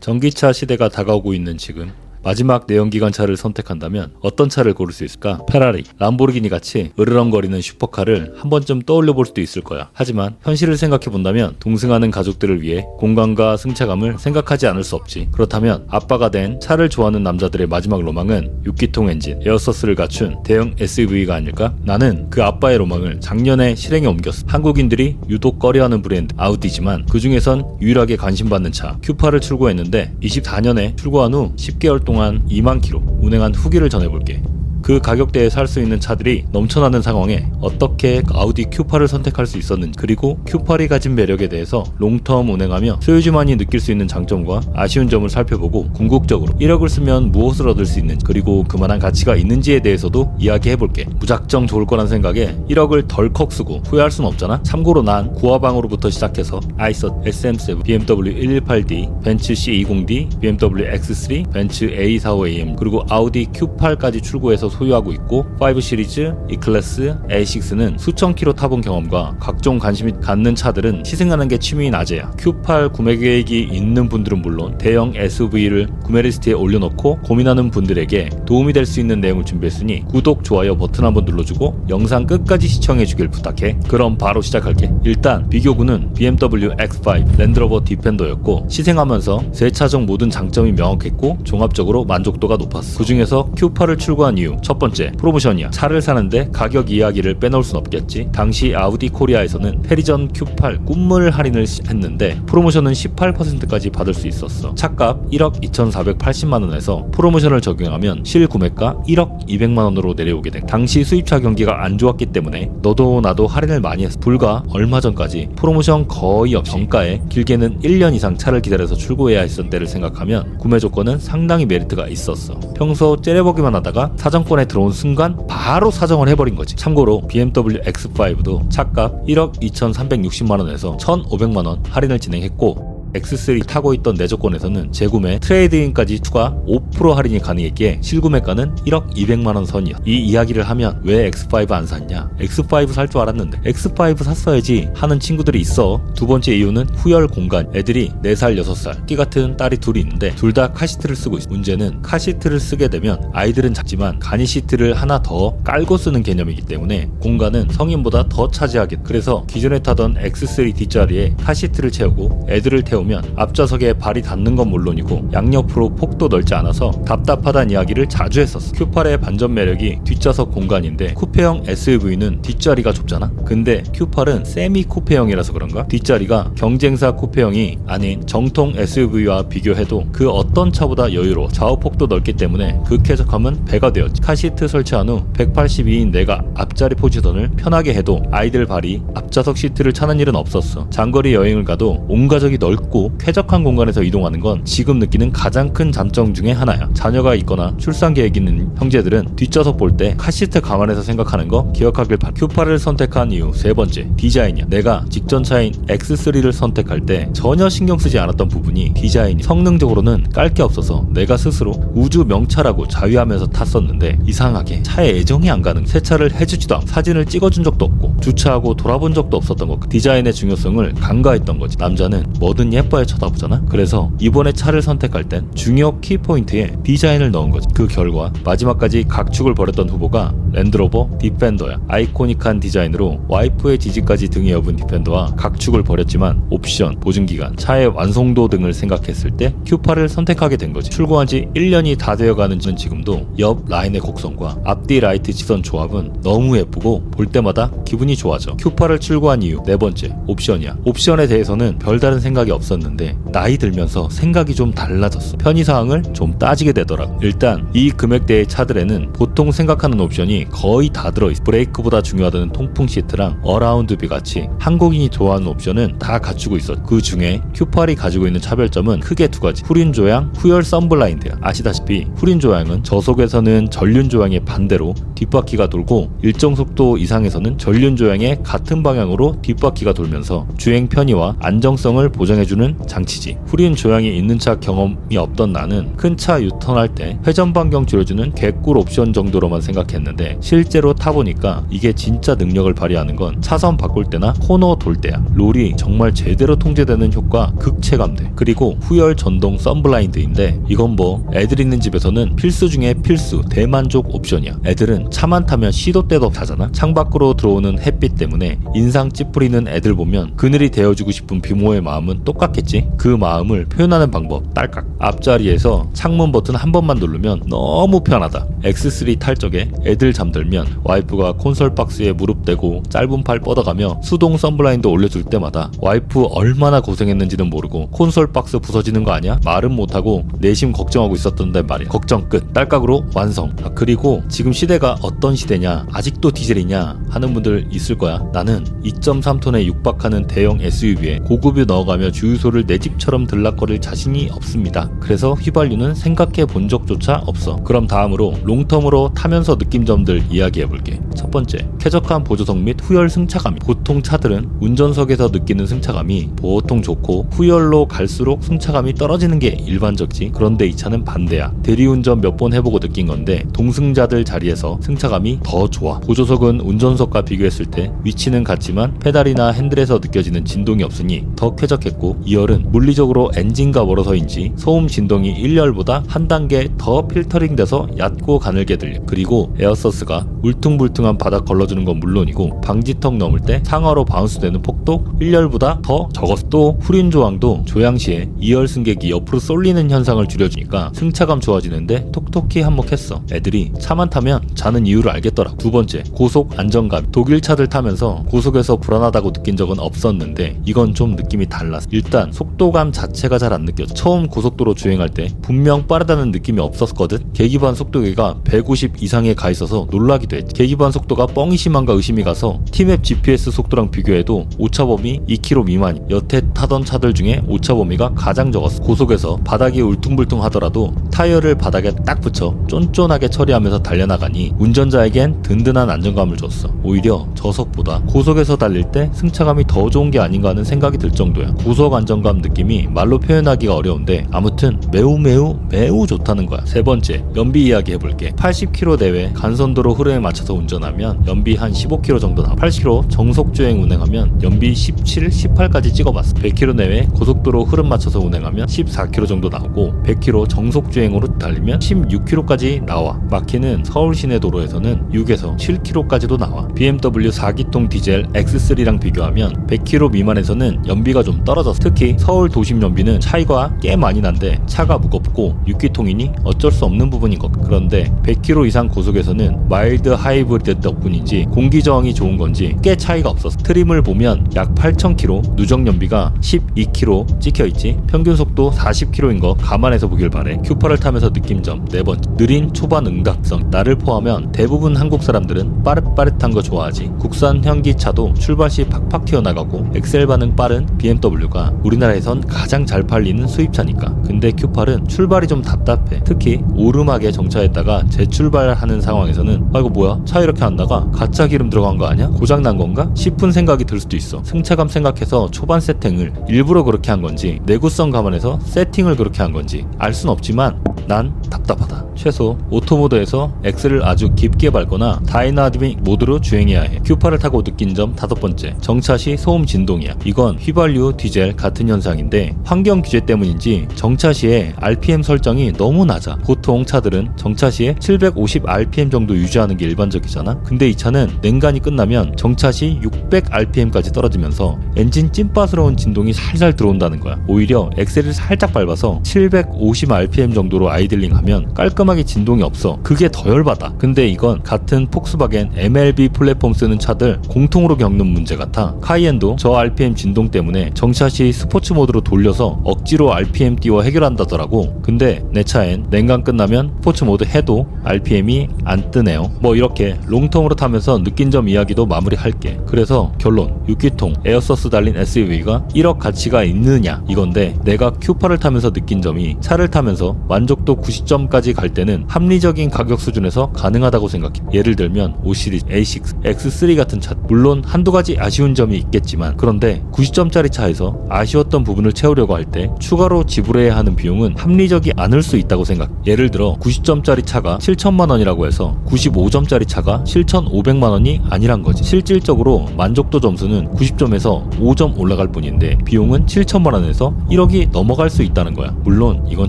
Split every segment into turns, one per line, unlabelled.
전기차 시대가 다가오고 있는 지금 마지막 내연기관차를 선택한다면 어떤 차를 고를 수 있을까? 페라리, 람보르기니 같이 으르렁거리는 슈퍼카를 한 번쯤 떠올려 볼 수도 있을 거야. 하지만 현실을 생각해 본다면 동승하는 가족들을 위해 공간과 승차감을 생각하지 않을 수 없지. 그렇다면 아빠가 된 차를 좋아하는 남자들의 마지막 로망은 6기통 엔진, 에어서스를 갖춘 대형 SUV가 아닐까? 나는 그 아빠의 로망을 작년에 실행에 옮겼어. 한국인들이 유독 꺼려하는 브랜드 아우디지만 그 중에선 유일하게 관심받는 차 Q8을 출고했는데 24년에 출고한 후 10개월 동안 2만 킬로 운행한 후기를 전해볼게. 그 가격대에 살 수 있는 차들이 넘쳐나는 상황에 어떻게 아우디 Q8을 선택할 수 있었는지 그리고 Q8이 가진 매력에 대해서 롱텀 운행하며 소유주만이 느낄 수 있는 장점과 아쉬운 점을 살펴보고 궁극적으로 1억을 쓰면 무엇을 얻을 수 있는지 그리고 그만한 가치가 있는지에 대해서도 이야기해볼게. 무작정 좋을 거란 생각에 1억을 덜컥 쓰고 후회할 순 없잖아. 참고로 난 구화방으로부터 시작해서 아이서 SM7, BMW 118D, 벤츠 C20D, BMW X3, 벤츠 A45AM 그리고 아우디 Q8까지 출고해서 소유하고 있고 5 시리즈, E클래스, A6는 수천 킬로 타본 경험과 각종 관심이 갖는 차들은 시승하는 게 취미인 아재야. Q8 구매 계획이 있는 분들은 물론 대형 SUV를 구매 리스트에 올려놓고 고민하는 분들에게 도움이 될 수 있는 내용을 준비했으니 구독, 좋아요 버튼 한번 눌러주고 영상 끝까지 시청해주길 부탁해. 그럼 바로 시작할게. 일단 비교구는 BMW X5 랜드로버 디펜더였고 시승하면서 세 차종 모든 장점이 명확했고 종합적으로 만족도가 높았어. 그 중에서 Q8을 출고한 이유 첫 번째 프로모션이야. 차를 사는데 가격 이야기를 빼놓을 순 없겠지. 당시 아우디 코리아에서는 페리전 Q8 꿈물 할인을 시- 했는데 프로모션은 18%까지 받을 수 있었어. 차값 1억 2,480만 원에서 프로모션을 적용하면 실구매가 1억 200만 원으로 내려오게 된. 당시 수입차 경기가 안 좋았기 때문에 너도 나도 할인을 많이 했어. 불과 얼마 전까지 프로모션 거의 없이 정가에 길게는 1년 이상 차를 기다려서 출고해야 했던 때를 생각하면 구매 조건은 상당히 메리트가 있었어. 평소 째려보기만 하다가 사정 권에 들어온 순간 바로 사정을 해버린 거지. 참고로 BMW X5도 차값 1억 2,360만 원에서 1,500만 원 할인을 진행했고 X3 타고 있던 내 조건에서는 재구매, 트레이드인까지 추가 5% 할인이 가능했기에 실구매가는 1억 200만 원 선이야. 이 이야기를 하면 왜 X5 안 샀냐? X5 살 줄 알았는데 X5 샀어야지 하는 친구들이 있어. 두 번째 이유는 후열 공간. 애들이 4살, 6살, 끼 같은 딸이 둘이 있는데 둘 다 카시트를 쓰고 있어. 문제는 카시트를 쓰게 되면 아이들은 작지만 간이 시트를 하나 더 깔고 쓰는 개념이기 때문에 공간은 성인보다 더 차지하게. 그래서 기존에 타던 X3 뒷자리에 카시트를 채우고 애들을 태 우면 앞좌석에 발이 닿는 건 물론이고 양옆으로 폭도 넓지 않아서 답답하다는 이야기를 자주 했었어. Q8의 반전 매력이 뒷좌석 공간인데 쿠페형 SUV는 뒷자리가 좁잖아. 근데 Q8은 세미 쿠페형이라서 그런가? 뒷자리가 경쟁사 쿠페형이 아닌 정통 SUV와 비교해도 그 어떤 차보다 여유로워. 좌우폭도 넓기 때문에 그 쾌적함은 배가 되었지. 카시트 설치한 후 182인 내가 앞자리 포지션을 편하게 해도 아이들 발이 앞좌석 시트를 차는 일은 없었어. 장거리 여행을 가도 온 가족이 넓고 쾌적한 공간에서 이동하는 건 지금 느끼는 가장 큰 장점 중에 하나야. 자녀가 있거나 출산 계획 있는 형제들은 뒷좌석 볼 때 카시트 감안해서 생각하는 거 기억하길 바라. Q8을 선택한 이유 세 번째 디자인이야. 내가 직전 차인 X3를 선택할 때 전혀 신경 쓰지 않았던 부분이 디자인이 성능적으로는 깔 게 없어서 내가 스스로 우주 명차라고 자위하면서 탔었는데 이상하게 차에 애정이 안 가는 새 차를 해주지도 않고 사진을 찍어준 적도 없고 주차하고 돌아본 적도 없었던 것. 디자인의 중요성을 간과했던 거지. 남자는 뭐든 예뻐야 쳐다보잖아. 그래서 이번에 차를 선택할 땐 중요 키포인트에 디자인을 넣은 거지. 그 결과 마지막까지 각축을 벌였던 후보가 랜드로버 디펜더야. 아이코닉한 디자인으로 와이프의 지지까지 등에 업은 디펜더와 각축을 벌였지만 옵션, 보증기간, 차의 완성도 등을 생각했을 때 Q8을 선택하게 된 거지. 출고한 지 1년이 다 되어가는 지금도 옆 라인의 곡선과 앞뒤 라이트 직선 조합은 너무 예쁘고 볼 때마다 기분이 좋아져. Q8을 출고한 이유 네 번째 옵션이야. 옵션에 대해서는 별다른 생각이 없었는데 나이 들면서 생각이 좀 달라졌어. 편의 사항을 좀 따지게 되더라고. 일단 이 금액대의 차들에는 보통 생각하는 옵션이 거의 다 들어있어. 브레이크보다 중요하다는 통풍 시트랑 어라운드비 같이 한국인이 좋아하는 옵션은 다 갖추고 있어. 그 중에 Q8이 가지고 있는 차별점은 크게 두 가지. 후륜 조향, 후열 썬블라인드야. 아시다시피 후륜 조향은 저속에서는 전륜 조향의 반대로 뒷바퀴가 돌고 일정 속도 이상에서는 전륜 조향의 같은 방향으로 뒷바퀴가 돌면서 주행 편의와 안정성을 보장해주는 장치지. 후륜 조향이 있는 차 경험이 없던 나는 큰 차 유턴할 때 회전 반경 줄여주는 개꿀 옵션 정도로만 생각했는데 실제로 타보니까 이게 진짜 능력을 발휘하는 건 차선 바꿀 때나 코너 돌 때야. 롤이 정말 제대로 통제되는 효과 극체감돼. 그리고 후열 전동 썬블라인드인데 이건 뭐 애들 있는 집에서는 필수 중에 필수 대만족 옵션이야. 애들은 차만 타면 시도 때도 타잖아. 창밖으로 들어오는 햇빛 때문에 인상 찌푸리는 애들 보면 그늘이 되어주고 싶은 비모의 마음은 똑같겠지. 그 마음을 표현하는 방법 딸깍. 앞자리에서 창문 버튼 한 번만 누르면 너무 편하다. X3 탈 적에 애들 잠들면 와이프가 콘솔 박스에 무릎 대고 짧은 팔 뻗어가며 수동 썬블라인드 올려줄 때마다 와이프 얼마나 고생했는지는 모르고 콘솔 박스 부서지는 거 아니야? 말은 못하고 내심 걱정하고 있었던데 말이야. 걱정 끝. 딸깍으로 완성. 아, 그리고 지금 시대가 어떤 시대냐? 아직도 디젤이냐? 하는 분들 있을 거야. 나는 2.3톤에 육박하는 대형 SUV에 고급유 넣어가며 주유소를 내 집처럼 들락거릴 자신이 없습니다. 그래서 휘발유는 생각해 본 적조차 없어. 그럼 다음으로 롱텀으로 타면서 느낀 점들 이야기해 볼게. 첫 번째, 쾌적한 보조석 및 후열 승차감. 보통 차들은 운전석에서 느끼는 승차감이 보통 좋고 후열로 갈수록 승차감이 떨어지는 게 일반적이지. 그런데 이 차는 반대야. 대리운전 몇 번 해보고 느낀 건데 동승자들 자리에서 승차감이 더 좋아. 보조석은 운전석과 비교했을 때 위치는 같지만 페달이나 핸들에서 느껴지는 진동이 없으니 더 쾌적했고 2열은 물리적으로 엔진과 멀어서인지 소음 진동이 1열보다 한 단계 더 필터링돼서 얕고 가늘게 들려. 그리고 에어서스가 울퉁불퉁한 바닥 걸러주는 건 물론이고 방지턱 넘을 때 상하로 바운스되는 폭도 1열보다 더 적었어. 또 후륜 조항도 조향 시에 2열 승객이 옆으로 쏠리는 현상을 줄여주니까 승차감 좋아지는데 톡톡히 한몫했어. 애들이 차만 타면 자는 이유를 알겠더라. 두 번째, 고속 안정감. 독일 차들 타면서 고속에서 불안하다고 느낀 적은 없었는데 이건 좀 느낌이 달랐어. 일단 속도감 자체가 잘 안 느껴져. 처음 고속도로 주행할 때 분명 빠르다는 느낌이 없었거든. 계기반 속도계가 150 이상에 가 있어서 놀라기도 했지. 계기반 속도가 뻥이 심한가 의심이 가서 티맵 GPS 속도랑 비교해도 오차 범위 2km 미만. 여태 타던 차들 중에 오차 범위가 가장 적었어. 고속에서 바닥이 울퉁불퉁하더라도 타이어를 바닥에 딱 붙여 쫀쫀하게 처리하면서 달려나가니 운전자에겐 든든한 안정감을 줬어. 오히려 저속보다 고속에서 달릴 때 승차감이 더 좋은 게 아닌가 하는 생각이 들 정도야. 고속 안정감 느낌이 말로 표현하기가 어려운데 아무튼 매우 매우 매우 좋다는 거야. 세 번째, 연비 이야기 해볼게. 80km 대회 간선도로 흐름에 맞춰서 운전하면 연비 한 15km 정도 나와. 80km 정속 주행 운행하면 연비 17, 18까지 찍어봤어. 100km 내외 고속도로 흐름 맞춰서 운행하면 14km 정도 나오고 100km 정속 주행으로 달리면 16km까지 나와. 막히는 서울 시내 도로에서는 6에서 7km까지도 나와. BMW 4기통 디젤 X3랑 비교하면 100km 미만에서는 연비가 좀 떨어졌어. 특히 서울 도심 연비는 차이가 꽤 많이 난데 차가 무겁고 6기통이니 어쩔 수 없는 부분인 것. 그런데 100km 이상 고속에서는 마일드 하이브리드 덕분인지 공기 저항이 좋은 건지 꽤 차이가 없었어. 트림을 보면 약 8,000km, 누적 연비가 12km 찍혀 있지. 평균 속도 40km인 거 감안해서 보길 바래. Q8을 타면서 느낀 점 네 번째. 느린 초반 응답성. 나를 포함한 대부분 한국 사람들은 빠릇빠릇한 거 좋아하지. 국산 현기차도 출발 시 팍팍 튀어나가고 엑셀 반응 빠른 BMW가 우리나라에선 가장 잘 팔리는 수입차니까. 근데 Q8은 출발이 좀 답답해. 특히 오르막에 정차했다가 재출발하는 상황에서는 아 이거 뭐야? 차 이렇게 안 나가? 가짜 기름 들어간 거 아니야? 고장 난 건가? 싶은 생각이 들 수도 있어. 승차감 생각해서 초반 세팅을 일부러 그렇게 한 건지 내구성 감안해서 세팅을 그렇게 한 건지 알 순 없지만 난 답답하다. 최소 오토 모드에서 엑셀을 아주 깊게 밟거나 다이나믹 모드로 주행해야 해. Q8을 타고 느낀 점 다섯 번째. 정차 시 소음 진동이야. 이건 휘발유, 디젤 같은 현상인데 환경 규제 때문인지 정차 시에 RPM 설정이 너무 낮아. 보통 차들은 정차 시에 750 RPM 정도 유지하는 게 일반적이잖아. 근데 이 차는 냉간이 끝나면 정차 시 600 RPM까지 떨어지면서 엔진 찐빠스러운 진동이 살살 들어온다는 거야. 오히려 엑셀을 살짝 밟아서 750 RPM 정도로 아이들링 하면 깔끔 하게 진동이 없어. 그게 더 열받아. 근데 이건 같은 폭스바겐 MLB 플랫폼 쓰는 차들 공통으로 겪는 문제 같아. 카이엔도 저 RPM 진동 때문에 정차 시 스포츠 모드로 돌려서 억지로 RPM 띄워 해결한다더라고. 근데 내 차엔 냉간 끝나면 스포츠 모드 해도 RPM이 안 뜨네요. 뭐 이렇게 롱텀으로 타면서 느낀 점 이야기도 마무리할게. 그래서 결론 6기통 에어서스 달린 SUV가 1억 가치가 있느냐 이건데 내가 Q8을 타면서 느낀 점이 차를 타면서 만족도 90점까지 갈 때는 때는 합리적인 가격 수준에서 가능하다고 생각해. 예를 들면 5 시리즈, A6, X3 같은 차. 물론 한두 가지 아쉬운 점이 있겠지만 그런데 90점짜리 차에서 아쉬웠던 부분을 채우려고 할 때 추가로 지불해야 하는 비용은 합리적이 않을 수 있다고 생각. 예를 들어 90점짜리 차가 7천만 원이라고 해서 95점짜리 차가 7,500만 원이 아니란 거지. 실질적으로 만족도 점수는 90점에서 5점 올라갈 뿐인데 비용은 7천만 원에서 1억이 넘어갈 수 있다는 거야. 물론 이건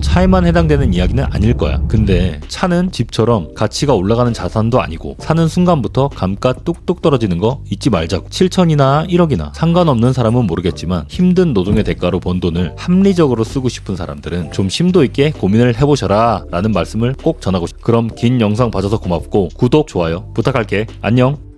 차에만 해당되는 이야기는 아닐 거야. 근데 차는 집처럼 가치가 올라가는 자산도 아니고 사는 순간부터 감가 뚝뚝 떨어지는 거 잊지 말자고. 7천이나 1억이나 상관없는 사람은 모르겠지만 힘든 노동의 대가로 번 돈을 합리적으로 쓰고 싶은 사람들은 좀 심도 있게 고민을 해보셔라 라는 말씀을 꼭 전하고 싶. 그럼 긴 영상 봐줘서 고맙고 구독, 좋아요 부탁할게. 안녕.